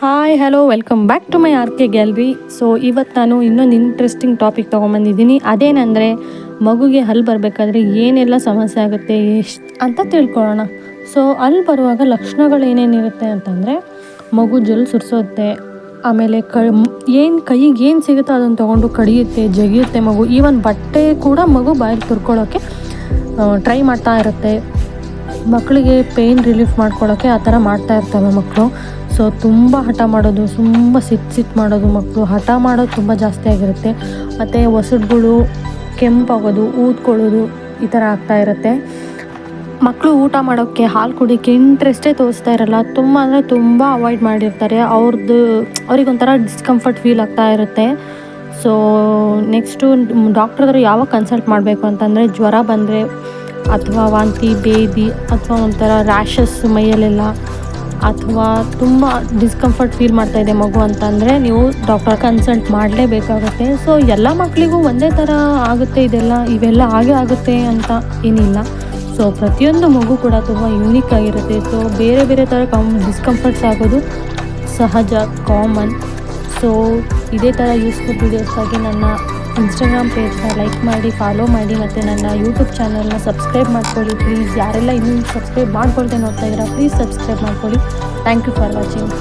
Hi hello welcome back to my R K gallery so ಇವತ್ತು ನಾನು ಇನ್ನೊಂದು interesting topic ತೊಗೊಂಬಂದಿದ್ದೀನಿ. ಅದೇನೆಂದರೆ, ಮಗುಗೆ ಹಲ್ಲು ಬರಬೇಕಾದ್ರೆ ಏನೆಲ್ಲ ಸಮಸ್ಯೆ ಆಗುತ್ತೆ, ಎಷ್ಟು ಅಂತ ತಿಳ್ಕೊಳ್ಳೋಣ. ಸೊ ಅಲ್ಲಿ ಬರುವಾಗ ಲಕ್ಷಣಗಳು ಏನೇನಿರುತ್ತೆ ಅಂತಂದರೆ, ಮಗು ಜಲ್ ಸುರಿಸುತ್ತೆ, ಆಮೇಲೆ ಕ, ಏನು ಕೈಗೆ ಏನು ಸಿಗುತ್ತೋ ಅದನ್ನು ತೊಗೊಂಡು ಕಡಿಯುತ್ತೆ, ಜಗಿಯುತ್ತೆ ಮಗು. ಈವನ್ ಬಟ್ಟೆ ಕೂಡ ಮಗು ಬಾಯಲ್ಲಿ ತುರ್ಕೊಳ್ಳೋಕ್ಕೆ ಟ್ರೈ ಮಾಡ್ತಾ ಇರುತ್ತೆ. ಮಕ್ಕಳಿಗೆ ಪೇಯ್ನ್ ರಿಲೀಫ್ ಮಾಡ್ಕೊಳ್ಳೋಕ್ಕೆ ಆ ಥರ ಮಾಡ್ತಾ ಇರ್ತವೆ ಮಕ್ಕಳು. ಸೊ ತುಂಬ ಹಠ ಮಾಡೋದು, ತುಂಬ ಸಿಟ್ಟು ಸಿಟ್ಟು ಮಾಡೋದು ಮಕ್ಕಳು ಹಠ ಮಾಡೋದು ತುಂಬ ಜಾಸ್ತಿ ಆಗಿರುತ್ತೆ. ಮತ್ತು ಒಸಡುಗಳು, ಕೆಂಪಾಗೋದು, ಊದ್ಕೊಳ್ಳೋದು ಈ ಥರ ಆಗ್ತಾ ಇರುತ್ತೆ. ಮಕ್ಕಳು ಊಟ ಮಾಡೋಕ್ಕೆ ಹಾಲು ಕುಡಿಯೋಕ್ಕೆ ಇಂಟ್ರೆಸ್ಟೇ ತೋರಿಸ್ತಾ ಇರಲ್ಲ. ತುಂಬ ಅಂದರೆ ತುಂಬ ಅವಾಯ್ಡ್ ಮಾಡಿರ್ತಾರೆ. ಅವ್ರದ್ದು ಅವ್ರಿಗೊಂಥರ ಡಿಸ್ಕಂಫರ್ಟ್ ಫೀಲ್ ಆಗ್ತಾ ಇರುತ್ತೆ. ಸೊ ನೆಕ್ಸ್ಟು ಡಾಕ್ಟ್ರ್ ಹತ್ರ ಯಾವಾಗ ಕನ್ಸಲ್ಟ್ ಮಾಡಬೇಕು ಅಂತಂದರೆ ಜ್ವರ ಬಂದರೆ ಅಥವಾ ವಾಂತಿ, ಬೇದಿ ಅಥವಾ ಒಂಥರ ರ್ಯಾಷಸ್ ಮೈಯಲ್ಲೆಲ್ಲ ಅಥವಾ ತುಂಬ ಡಿಸ್ಕಂಫರ್ಟ್ ಫೀಲ್ ಮಾಡ್ತಾ ಇದೆ ಮಗು ಅಂತಂದರೆ ನೀವು ಡಾಕ್ಟರ್ ಕನ್ಸಲ್ಟ್ ಮಾಡಲೇಬೇಕಾಗುತ್ತೆ. ಸೊ ಎಲ್ಲ ಮಕ್ಕಳಿಗೂ ಒಂದೇ ಥರ ಆಗುತ್ತೆ ಇದೆಲ್ಲ, ಇವೆಲ್ಲ ಹಾಗೆ ಆಗುತ್ತೆ ಅಂತ ಏನಿಲ್ಲ. ಸೊ ಪ್ರತಿಯೊಂದು ಮಗು ಕೂಡ ತುಂಬ ಯೂನಿಕ್ ಆಗಿರುತ್ತೆ. ಸೊ ಬೇರೆ ಬೇರೆ ಥರ ಕಮ್ ಡಿಸ್ಕಂಫರ್ಟ್ಸ್ ಆಗೋದು ಸಹಜ ಕಾಮನ್ ಸೊ ಇದೇ ಥರ ಯೂಸ್ಫುಲ್ ವೀಡಿಯೋಸ್ಗಾಗಿ ನನ್ನ ಇನ್ಸ್ಟಾಗ್ರಾಮ್ ಪೇಜ್ನ ಲೈಕ್ ಮಾಡಿ ಫಾಲೋ ಮಾಡಿ ಮತ್ತು ನನ್ನ ಯೂಟ್ಯೂಬ್ ಚಾನಲ್ನ ಸಬ್ಸ್ಕ್ರೈಬ್ ಮಾಡ್ಕೊಳ್ಳಿ. ಪ್ಲೀಸ್ ಯಾರೆಲ್ಲ ಇನ್ನೂ ಸಬ್ಸ್ಕ್ರೈಬ್ ಮಾಡ್ಕೊಳ್ತೇನೆ ನೋಡ್ತಾ ಇದ್ದೀರಾ ಪ್ಲೀಸ್ ಸಬ್ಸ್ಕ್ರೈಬ್ ಮಾಡ್ಕೊಳ್ಳಿ. Thank you for watching